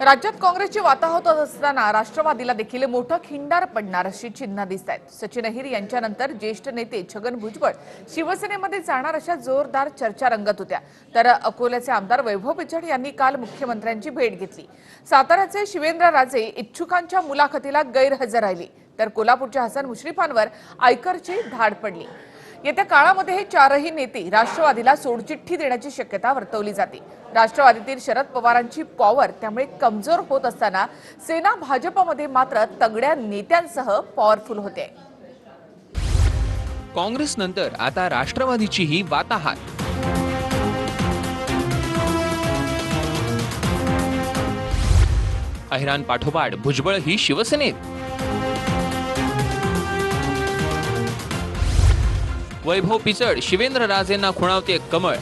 राज्यात काँग्रेसची वाताहत असताना राष्ट्रवादीला देखील मोठं खिंडार पडणार अशी चिन्ह दिसत आहेत. सचिन अहिर यांच्यानंतर ज्येष्ठ नेते छगन भुजबळ शिवसेनेमध्ये जाणार अशा जोरदार चर्चा रंगत होत्या. तर अकोल्याचे आमदार वैभव पिचड यांनी काल मुख्यमंत्र्यांची भेट घेतली. साताऱ्याचे शिवेंद्र राजे इच्छुकांच्या मुलाखतीला गैरहजर राहिले. तर कोल्हापूरच्या हसन मुश्रीफांवर आयकरची धाड पडली. येत्या काळामध्ये हे चारही नेते राष्ट्रवादीला सोडचिठ्ठी देण्याची शक्यता वर्तवली जाते. राष्ट्रवादीतील शरद पवारांची पॉवर त्यामुळे कमजोर होत असताना सेना भाजपमध्ये मात्र तगड्या नेत्यांसह पॉवरफुल होते. काँग्रेसनंतर आता राष्ट्रवादीचीही वाताहात. अहिरान पाठोपाठ भुजबळ ही शिवसेनेत. वैभव पिचड शिवेंद्र राजेंना खुणावते कमळ.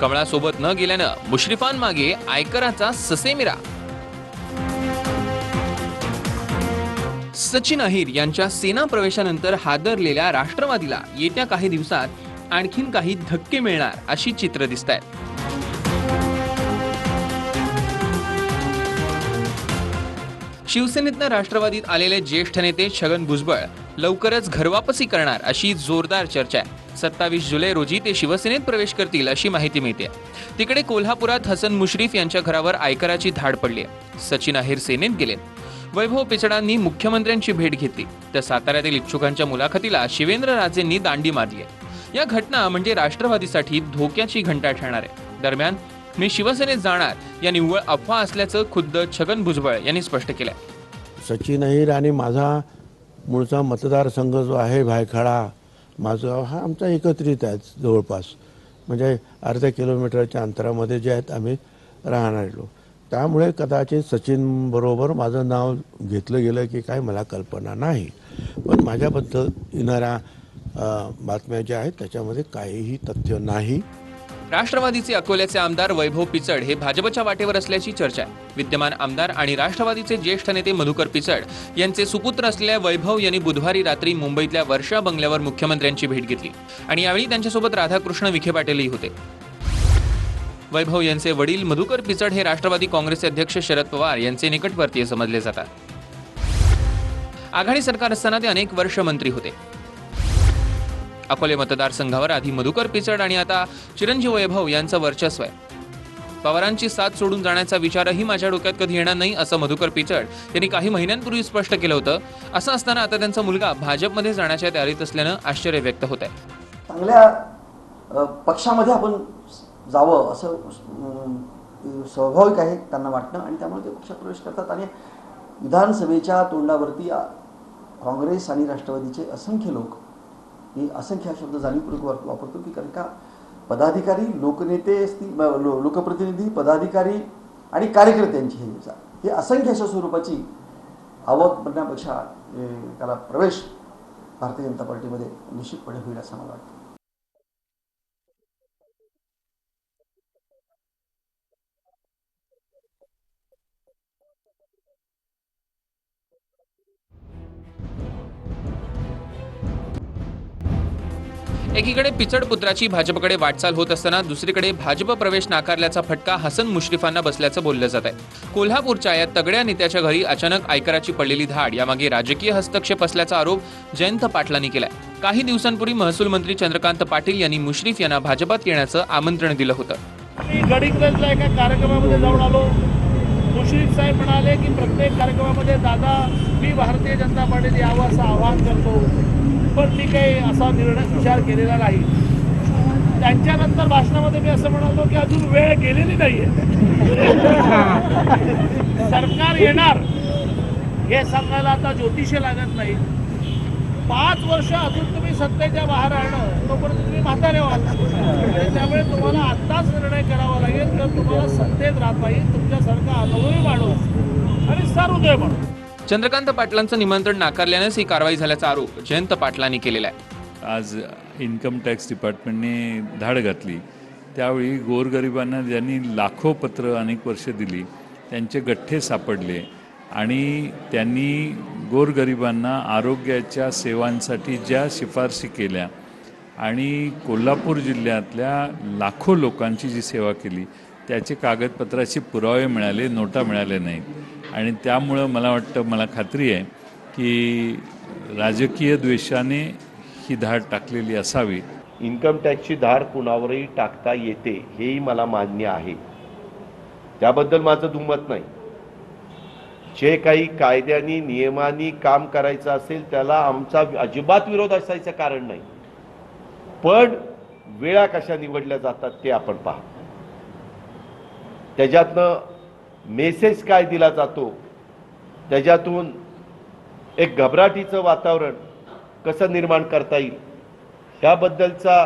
कमळासोबत न गेल्यानं मुश्रीफांमागे आयकराचा ससेमिरा. सचिन अहिर यांच्या सेना प्रवेशानंतर हादरलेल्या राष्ट्रवादीला येत्या काही दिवसात आणखीन काही धक्के मिळणार अशी चित्र दिसत आहेत शिवसेनेतनं राष्ट्रवादीत आलेले ज्येष्ठ नेते छगन भुजबळ लवकरच घरवापसी करणार अशी जोरदार चर्चा आहे. सत्तावीस जुलै रोजी ते शिवसेनेत प्रवेश करतील अशी माहिती मिळते. तिकडे कोल्हापुरात हसन मुश्रीफ यांच्या घरावर आयकराची धाड पडली सचिन अहिर सेनेत गेले. वैभव पिचडांनी मुख्यमंत्र्यांची भेट घेतली. तर साताऱ्यातील इच्छुकांच्या मुलाखतीला शिवेंद्र राजेंनी दांडी मारली आहे. या घटना म्हणजे राष्ट्रवादीसाठी धोक्याची घंटा ठरणार आहे. दरम्यान मी शिवसेनेत जाणार या निव्वळ अफवा असल्याचं खुद्द छगन भुजबळ यांनी स्पष्ट केलं सचिन अहिर आणि माझा मूळचा मतदारसंघ जो आहे भायखळा माझं हा आमचा एकत्रित आहे जवळपास. म्हणजे अर्ध्या किलोमीटरच्या अंतरामध्ये जे आहेत आम्ही राहणारलो लोक त्यामुळे कदाचित सचिन बरोबर माझं नाव घेतलं गेलं की काय मला कल्पना नाही. पण माझ्याबद्दल येणाऱ्या बातम्या ज्या आहेत त्याच्यामध्ये काहीही तथ्य नाही. राष्ट्रवादीचे अकोल्याचे आमदार वैभव पिचड हे भाजपच्या वाटेवर असल्याची चर्चा आहे. विद्यमान आमदार आणि राष्ट्रवादीचे ज्येष्ठ नेते मधुकर पिचड यांचे सुपुत्र असलेल्या वैभव यांनी बुधवारी रात्री मुंबईतल्या वर्षा बंगल्यावर मुख्यमंत्र्यांची भेट घेतली आणि यावेळी त्यांच्यासोबत राधाकृष्ण विखे पाटीलही होते. वैभव यांचे वडील मधुकर पिचड हे राष्ट्रवादी काँग्रेसचे अध्यक्ष शरद पवार यांचे निकटवर्तीय समजले जातात. आघाडी सरकार असताना ते अनेक वर्ष मंत्री होते. अकोले मतदारसंघावर आधी मधुकर पिचड आणि आता चिरंजीव वैभव यांचं वर्चस्व आहे. पवारांची साथ सोडून जाण्याचा विचारही माझ्या डोक्यात कधी येणार नाही असं मधुकर पिचड यांनी काही महिन्यांपूर्वी स्पष्ट केलं होतं. असं असताना आता त्यांचा मुलगा भाजपमध्ये जाण्याच्या तयारीत असल्यानं आश्चर्य व्यक्त होत आहे चांगल्या पक्षामध्ये आपण जावं असं स्वाभाविक आहे त्यांना वाटणं आणि त्यामुळे ते पक्षात प्रवेश करतात आणि विधानसभेच्या तोंडावरती काँग्रेस आणि राष्ट्रवादीचे असंख्य लोक मी असंख्य हा शब्द जाणीवपूर्वक वापरतो की कारण का? पदाधिकारी लोकनेते असतील लो- लोकप्रतिनिधी पदाधिकारी आणि कार्यकर्त्यांची हे हे असंख्य अशा स्वरूपाची आवक बनण्यापेक्षा त्याला प्रवेश भारतीय जनता पार्टीमध्ये निश्चितपणे होईल असं मला वाटतं. एकीकडे पिचड पुत्राची भाजपकडे वाटचाल होत असताना दुसरीकडे भाजप प्रवेश नाकारल्याचा फटका हसन मुश्रीफांना बसल्याचं बोललं जात आहे. कोल्हापूरच्या या तगड्या नेत्याच्या घरी अचानक आयकराची पडलेली धाड यामागे राजकीय हस्तक्षेप असल्याचा आरोप जयंत पाटलांनी केलाय. काही दिवसांपूर्वी महसूल मंत्री चंद्रकांत पाटील यांनी मुश्रीफ यांना भाजपात येण्याचं आमंत्रण दिलं होतं. मी एका कार्यक्रमामध्ये जाऊन आलो. मुश्रीफ साहेब म्हणाले की प्रत्येक कार्यक्रमामध्ये दादा मी भारतीय जनता पार्टीत यावं असं आवाहन करतो. पण मी काही असा निर्णय विचार केलेला नाही. त्यांच्यानंतर भाषणामध्ये मी असं म्हणालो की अजून वेळ गेलेली नाहीये. सरकार येणार. हे सांगायला आता ज्योतिष लागत नाही. पाच वर्ष अजून तुम्ही सत्तेच्या बाहेर राहणं तोपर्यंत तुम्ही म्हातारे व्हाल त्यामुळे तुम्हाला आत्ताच निर्णय करावा लागेल तर तुम्हाला सत्तेत राहता येईल तुमच्यासारखा अनुभवी माणूस आणि सहृदय माणूस. चंद्रकांत पाटलांचं निमंत्रण नाकारल्यानेच ही कारवाई झाल्याचा आरोप जयंत पाटलांनी केलेला आहे. आज इन्कम टॅक्स डिपार्टमेंटने धाड घातली. त्यावेळी गोरगरिबांना ज्यांनी लाखो पत्र अनेक वर्ष दिली त्यांचे गठ्ठे सापडले आणि त्यांनी गोरगरिबांना आरोग्याच्या सेवांसाठी ज्या शिफारशी केल्या आणि कोल्हापूर जिल्ह्यातल्या लाखो लोकांची जी सेवा केली त्याचे कागदपत्राचे पुरावे मिळाले नोटा मिळाल्या नाहीत. आणि त्यामुळं मला वाटतं मला खात्री आहे की राजकीय द्वेषाने ही धाड टाकलेली असावी. इन्कम टॅक्सची धार कुणावरही टाकता येते हेही मला मान्य आहे. त्याबद्दल माझं दुमत नाही. जे काही कायद्यानी नियमांनी काम करायचं असेल त्याला आमचा अजिबात विरोध असायचं कारण नाही. पण वेळा कशा निवडल्या जातात ते आपण पहा त्याच्यातनं मेसेज काय दिला जातो? त्याच्यातून एक घबराटीचं वातावरण कसं निर्माण करता येईल? ह्याबद्दलचा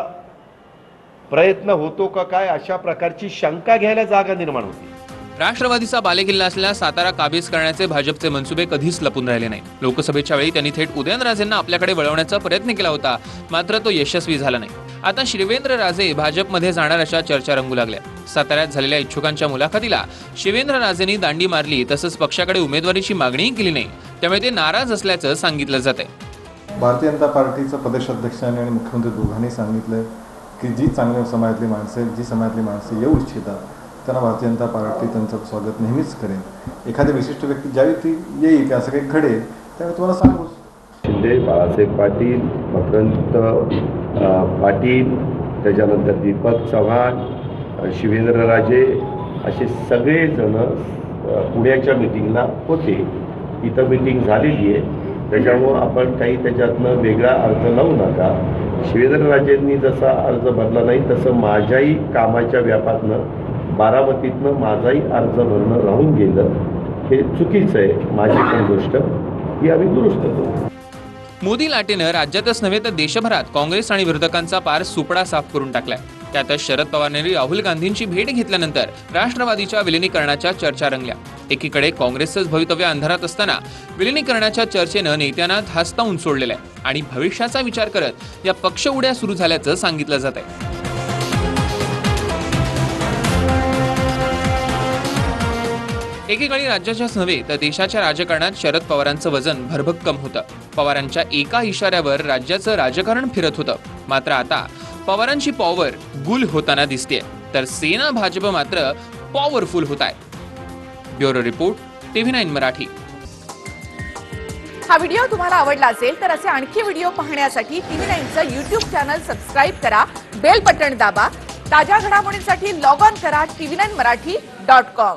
प्रयत्न होतो का काय? अशा प्रकारची शंका घ्यायला जागा निर्माण होती. राष्ट्रवादीचा बालेकिल्ला असलेला सातारा काबीज करण्याचे भाजपचे मनसुबे कधीच लपून राहिले नाही लोकसभेच्या वेळी त्यांनी थेट उदयनराजेंना आपल्याकडे वळवण्याचा प्रयत्न केला होता. मात्र तो यशस्वी झाला नाही. आता शिवेंद्र राजे भाजपमध्ये जाणार अशा चर्चा रंगू लागल्या. साताऱ्यात झालेल्या इच्छुकांच्या मुलाखतीला शिवेंद्र राजेंनी दांडी मारली तसंच पक्षाकडे उमेदवारीची मागणीही केली नाही. त्यामुळे ते नाराज असल्याचं सांगितलं जात आहे भारतीय जनता पार्टीचं प्रदेशाध्यक्षांनी आणि मुख्यमंत्री दोघांनी सांगितलं की जी चांगल्या समाजातली माणसं आहेत जी समाजातली माणसं येऊ इच्छितात त्यांना भारतीय जनता पार्टी त्यांचं स्वागत नेहमीच करेल. एखादी विशिष्ट व्यक्ती ज्यावेळी ती येईल किंवा असं काही घडेल त्यावेळी तुम्हाला सांगूच शिंदे बाळासाहेब पाटील मकरंद पाटील त्याच्यानंतर दीपक चव्हाण शिवेंद्रराजे असे सगळेजण पुण्याच्या मिटिंगला होते. इथं मिटिंग झालेली आहे. त्याच्यामुळं आपण काही त्याच्यातनं वेगळा अर्ज लावू नका. शिवेंद्रराजेंनी जसा अर्ज भरला नाही तसं माझ्याही कामाच्या व्यापातनं बारामतीतनं माझाही अर्ज भरणं राहून गेलं. हे चुकीचं आहे माझी पण गोष्ट. ही आम्ही दुरुस्त करू. मोदी लाटेनं राज्यातच नव्हे तर देशभरात काँग्रेस आणि विरोधकांचा पार सुपडा साफ करून टाकलाय. त्यातच शरद पवारांनी राहुल गांधींची भेट घेतल्यानंतर राष्ट्रवादीच्या विलिनीकरणाच्या चर्चा रंगल्या. एकीकडे काँग्रेसचंच भवितव्य अंधारात असताना विलिनीकरणाच्या चर्चेनं नेत्यांना धास्तावून सोडलेलं आहे आणि भविष्याचा विचार करत या पक्ष उड्या सुरू झाल्याचं सांगितलं जात आहे एकेकाळी राज्याच्याच नव्हे तर देशाच्या राजकारणात शरद पवारांचं वजन भरभक्कम होतं. पवारांच्या एका इशाऱ्यावर राज्याचं राजकारण फिरत होतं. मात्र आता पवारांची पॉवर गुल होताना दिसते तर सेना भाजप मात्र पॉवरफुल होत आहे bureau report TV nine Marathi. हा व्हिडिओ तुम्हाला आवडला असेल तर असे आणखी व्हिडिओ पाहण्यासाठी टीव्ही नाईनचं युट्यूब चॅनल सबस्क्राईब करा बेल बटन दाबा ताज्या घडामोडींसाठी लॉग ऑन करा TV nine Marathi dot com